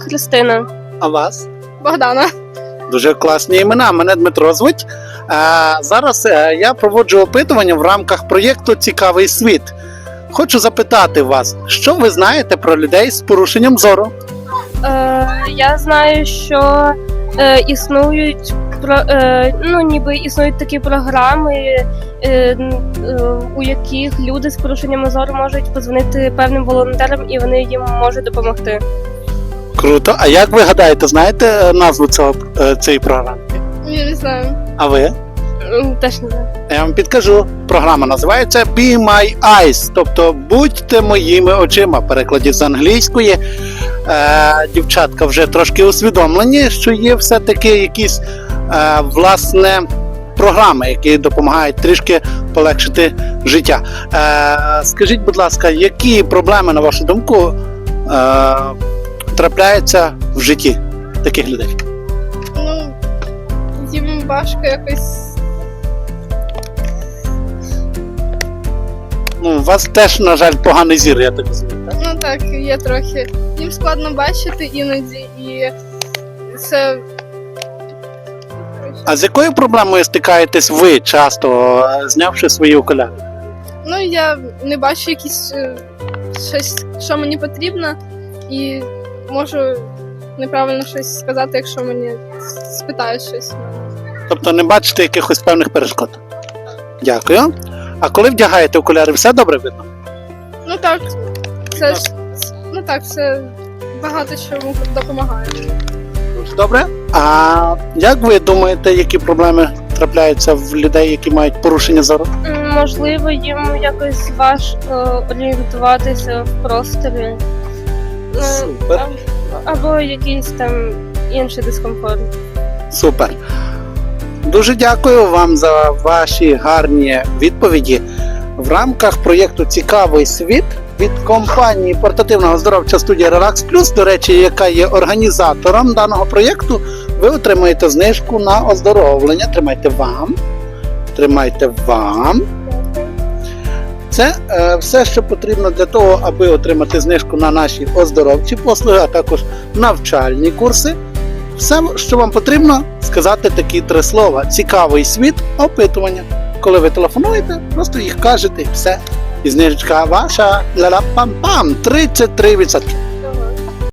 Христина. А вас? Богдана. Дуже класні імена. Мене Дмитро звуть. Е, зараз е, я проводжу опитування в рамках проєкту Цікавий світ. Хочу запитати вас, що ви знаєте про людей з порушенням зору? Е, я знаю, що е, існують про е, ну, ніби існують такі програми, е, е, у яких люди з порушенням зору можуть позвонити певним волонтерам і вони їм можуть допомогти. Круто. А як ви гадаєте, знаєте е, назву цього, е, цієї програми? Я не знаю. А ви? Теж не знаю. Я вам підкажу. Програма називається Be My Eyes, тобто будьте моїми очима. Перекладі з англійської. Е, дівчатка вже трошки усвідомлені, що є все-таки якісь е, власне програми, які допомагають трішки полегшити життя. Е, скажіть, будь ласка, які проблеми, на вашу думку, е, трапляються в житті таких людей? Ну, їм важко якось. Ну, у вас теж, на жаль, поганий зір, я так розумію. так? Ну так, є трохи. Їм складно бачити іноді, і це. А з якою проблемою стикаєтесь ви часто, знявши свої окуляри? Ну, я не бачу якісь е, щось, що мені потрібно, і можу неправильно щось сказати, якщо мені спитають щось. Тобто не бачите якихось певних перешкод? Дякую. А коли вдягаєте окуляри, все добре видно? Ну так, це ж ну так, це багато чому допомагає. Дуже добре. А як ви думаєте, які проблеми трапляються в людей, які мають порушення зору? Можливо, їм якось важко орієнтуватися в просторі. Супер. Або якийсь там інший дискомфорт. Супер. Дуже дякую вам за ваші гарні відповіді. В рамках проєкту Цікавий світ від компанії портативна оздоровча студія Relax Plus, до речі, яка є організатором даного проєкту, ви отримаєте знижку на оздоровлення. Тримайте вам. Тримайте вам. Це е, все, що потрібно для того, аби отримати знижку на наші оздоровчі послуги, а також навчальні курси. Все, що вам потрібно, сказати такі три слова: цікавий світ, опитування. Коли ви телефонуєте, просто їх кажете і все. І знижечка ваша ля-ля-пам-пам 33%.